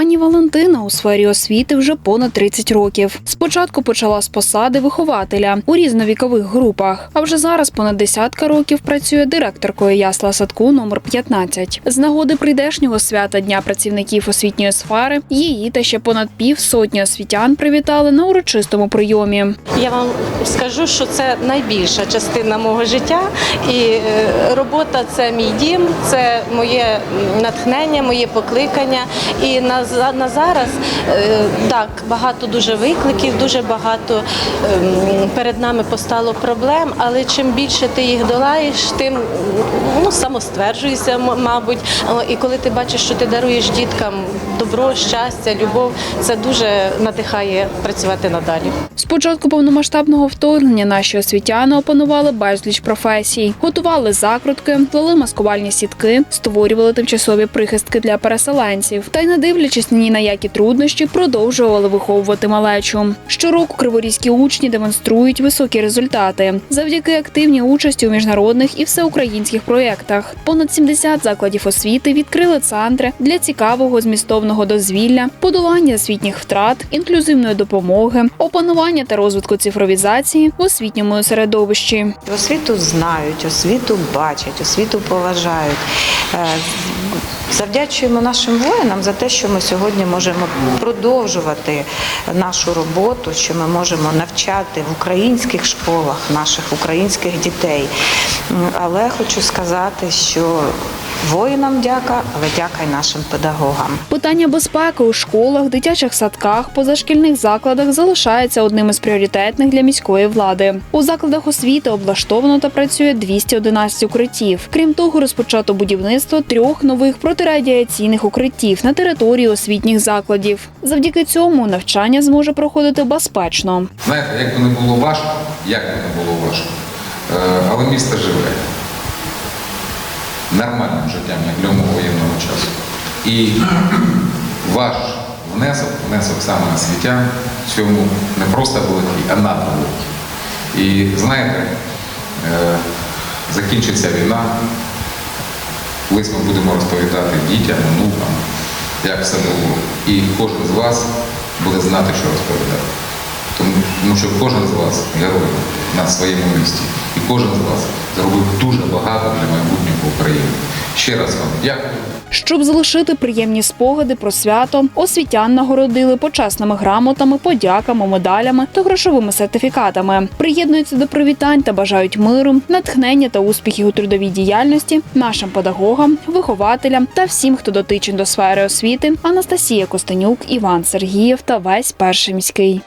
Пані Валентина у сфері освіти вже понад 30 років. Спочатку почала з посади вихователя у різновікових групах, а вже зараз понад десятка років працює директоркою ясла садку номер 15. З нагоди прийдешнього свята Дня працівників освітньої сфери її та ще понад пів сотні освітян привітали на урочистому прийомі. Я вам скажу, що це найбільша частина мого життя, і е, робота це мій дім, це моє натхнення, моє покликання. І на, на зараз е, так багато дуже викликів, дуже багато ем, перед нами постало проблем. Але чим більше ти їх долаєш, тим ну самостверджуєшся, мабуть. І коли ти бачиш, що ти даруєш діткам добро, щастя, любов, це дуже надихає працювати надалі. З початку повномасштабного вторгнення наші освітяни опанували безліч професій, готували закрутки, плели маскувальні сітки, створювали тимчасові прихистки для переселенців. Та й не дивлячись ні на які труднощі, продовжували виховувати малечу. Щороку криворізькі учні демонструють високі результати завдяки активній участі у міжнародних і всеукраїнських проєктах. Понад 70 закладів освіти відкрили центри для цікавого змістовного дозвілля, подолання освітніх втрат, інклюзивної допомоги, опанування та розвитку цифровізації в освітньому середовищі. Освіту знають, освіту бачать, освіту поважають. Е, Завдячуємо нашим воїнам за те, що ми сьогодні можемо продовжувати нашу роботу, що ми можемо навчати в українських школах наших українських дітей. Але хочу сказати, що воїнам дяка, але дяка й нашим педагогам. Питання безпеки у школах, дитячих садках, позашкільних закладах залишається одним із пріоритетних для міської влади. У закладах освіти облаштовано та працює 211 укриттів. Крім того, розпочато будівництво трьох нових протирадіаційних укриттів на території освітніх закладів. Завдяки цьому навчання зможе проходити безпечно. Знаєте, як би не було важко, як би не було важко, е, але місто живе нормальним життям, як для умов воєнного часу. І ваш внесок, внесок саме освітян в цьому не просто великий, а надвеликий. І знаєте, е, закінчиться війна, колись ми будемо розповідати дітям, онукам, як все було. І кожен з вас буде знати, що розповідати. Тому що кожен з вас герой на своєму місці. Кожен з вас зробив дуже багато для майбутнього України. Ще раз вам дякую. Щоб залишити приємні спогади про свято, освітян нагородили почесними грамотами, подяками, медалями та грошовими сертифікатами. Приєднуються до привітань та бажають миру, натхнення та успіхів у трудовій діяльності нашим педагогам, вихователям та всім, хто дотичен до сфери освіти. Анастасія Костенюк, Іван Сергієв та весь перший міський.